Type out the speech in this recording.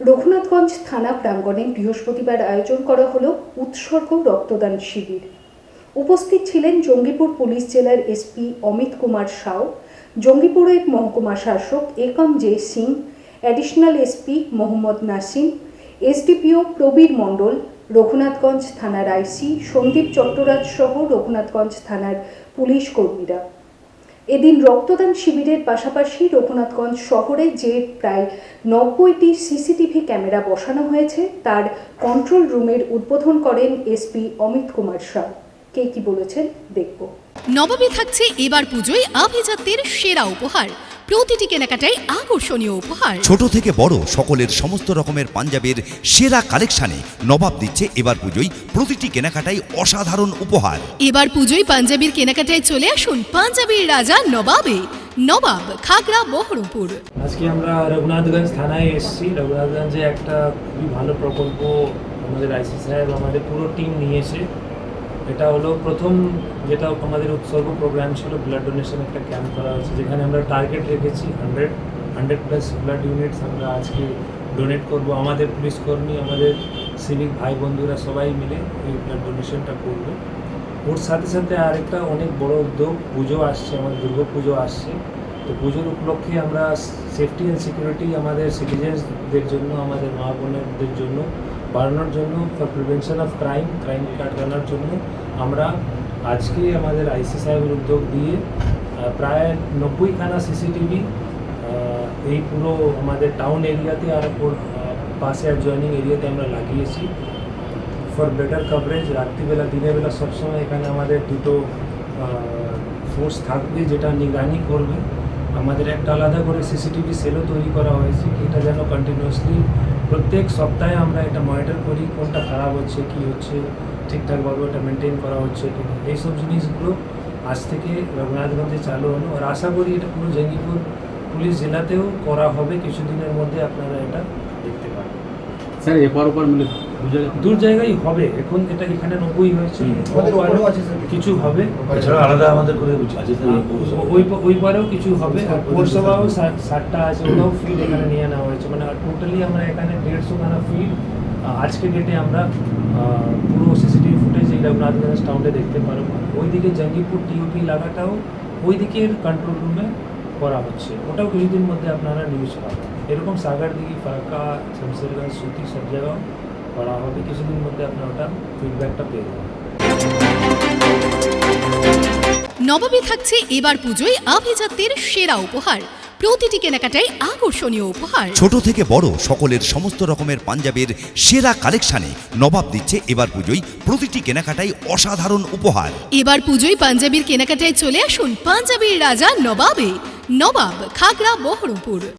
রঘুনাথগঞ্জ থানা প্রাঙ্গণে বৃহস্পতিবার আয়োজন করা হলো উৎসর্গ রক্তদান শিবির। উপস্থিত ছিলেন জঙ্গিপুর পুলিশ জেলার এসপি অমিত কুমার সাউ জঙ্গিপুরের মহকুমা শাসক Ekam J Singh, additional SP Mohammad Nasim, SDPO Prabir Mondal, Raghunathganj থানার আইসি সন্দীপ চট্টরাজ সহ রঘুনাথগঞ্জ থানার পুলিশ কর্মীরা। এদিন রক্তদান শিবিরের পাশাপাশি রঘুনাথগঞ্জ শহরে যে প্রায় নব্বইটি সিসিটিভি ক্যামেরা বসানো হয়েছে, তার কন্ট্রোল রুমের উদ্বোধন করেন এসপি অমিত কুমার শাহ। কে কি বলেছেন, দেখব। নবমী থাকছে এবার পুজোয় আভিজাত্যের সেরা উপহার। প্রতিটি কেনাকাটায় আকর্ষণীয় উপহার। ছোট থেকে বড় সকলের সমস্ত রকমের পাঞ্জাবের সেরা কালেকশানে নবাব দিচ্ছে এবার পুজোয় প্রতিটি কেনাকাটায় অসাধারণ উপহার। এবার পুজোয় পাঞ্জাবির কেনাকাটায় চলে আসুন পাঞ্জাবির রাজা নবাবে। নবাব খাগড়া বহরমপুর। আজকে আমরা রঘুনাথগঞ্জ থানায় এসেছি। রঘুনাথগঞ্জে একটা খুবই ভালো প্রকল্প আমাদের আইসি সাহেব আমাদের পুরো টিম নিয়ে নিয়েছে এটা হলো প্রথম যেটা আমাদের উৎসর্গ প্রোগ্রাম ছিল ব্লাড ডোনেশন একটা ক্যাম্প করা হয়েছে, যেখানে আমরা টার্গেট রেখেছি hundred hundred plus blood units আমরা আজকে ডোনেট করব। আমাদের পুলিশ কর্মী, আমাদের সিভিক ভাই বন্ধুরা সবাই মিলে এই ব্লাড ডোনেশনটা করবে। ওর সাথে সাথে আরেকটা অনেক বড় উদ্যোগ, পুজো আসছে, আমাদের দুর্গা পুজো আসছে। তো পুজোর উপলক্ষে আমরা সেফটি অ্যান্ড সিকিউরিটি আমাদের সিটিজেন্সদের জন্য, আমাদের মা বোনেদের জন্য বাড়ানোর জন্য for prevention of crime crime কাটানোর জন্য আমরা আজকে আমাদের আইসি সাহেবের উদ্যোগ দিয়ে আহ, প্রায় নব্বইখানা সিসিটিভি এই পুরো আমাদের টাউন এরিয়াতে আর ওর আহ, পাশে অ্যাডজয়নিং এরিয়াতে আমরা লাগিয়েছি। ফর বেটার কভারেজ রাত্রিবেলা দিনের বেলা সবসময় এখানে আমাদের দুটো ফোর্স থাকবে যেটা নিগরানি করবে। আমাদের একটা আলাদা করে সিসিটিভি সেলও তৈরি করা হয়েছে এটা যেন কন্টিনিউয়াসলি প্রত্যেক সপ্তাহে আমরা এটা মনিটর করি, কোনটা খারাপ হচ্ছে, কি হচ্ছে, ঠিকঠাকভাবে ওটা মেনটেন করা হচ্ছে কি না। এইসব জিনিসগুলো আজ থেকে রঘুনাথগঞ্জে চালু হলো আর আশা করি এটা পুরো জঙ্গিপুর পুলিশ জেলাতেও করা হবে, কিছুদিনের মধ্যে আপনারা এটা দেখতে পাবেন স্যার, এপার ওপার মিলে দূর জায়গায় হবে। এখন এটা এখানে নব্বই হয়েছে। কিছু হবে। এছাড়া আলাদা আমাদের করে আছে ওই ওই পারেও কিছু হবে। আর পৌরসভাও ষাটটা আছে ওটাও ফিড এখানে নিয়ে নেওয়া হয়েছে। মানে টোটালি আমরা এখানে দেড়শো খানা ফিড আজকে ডেটে আমরা পুরো সিসিটিভি ফুটেজ এই রঘুনাথগঞ্জ টাউনে দেখতে পারব। ওইদিকে জঙ্গিপুর টিওপি লাগাটাও ওই দিকের কন্ট্রোল রুমে করা হচ্ছে। ওটাও কিছুদিন মধ্যে আপনারা নিউজ পাবেন। এরকম সাগরদিঘি ফারাক্কা শমশেরগঞ্জ সুতি সব জায়গাও করা হবে কিছুদিন মধ্যে আপনারা ওটা ফিডব্যাকটা পেয়ে যাবেন। নবমী থাকছে এবার পুজোয় আভিজাত্যের সেরা উপহার। প্রতিটি কেনাকাটায় আকর্ষণীয় উপহার। ছোট থেকে বড় সকলের সমস্ত রকমের পাঞ্জাবের সেরা কালেকশানে নবাব দিচ্ছে এবার পুজোয় প্রতিটি কেনাকাটায় অসাধারণ উপহার। এবার পুজোয় পাঞ্জাবির কেনাকাটায় চলে আসুন পাঞ্জাবির রাজা নবাবে। নবাব খাগড়া বহরমপুর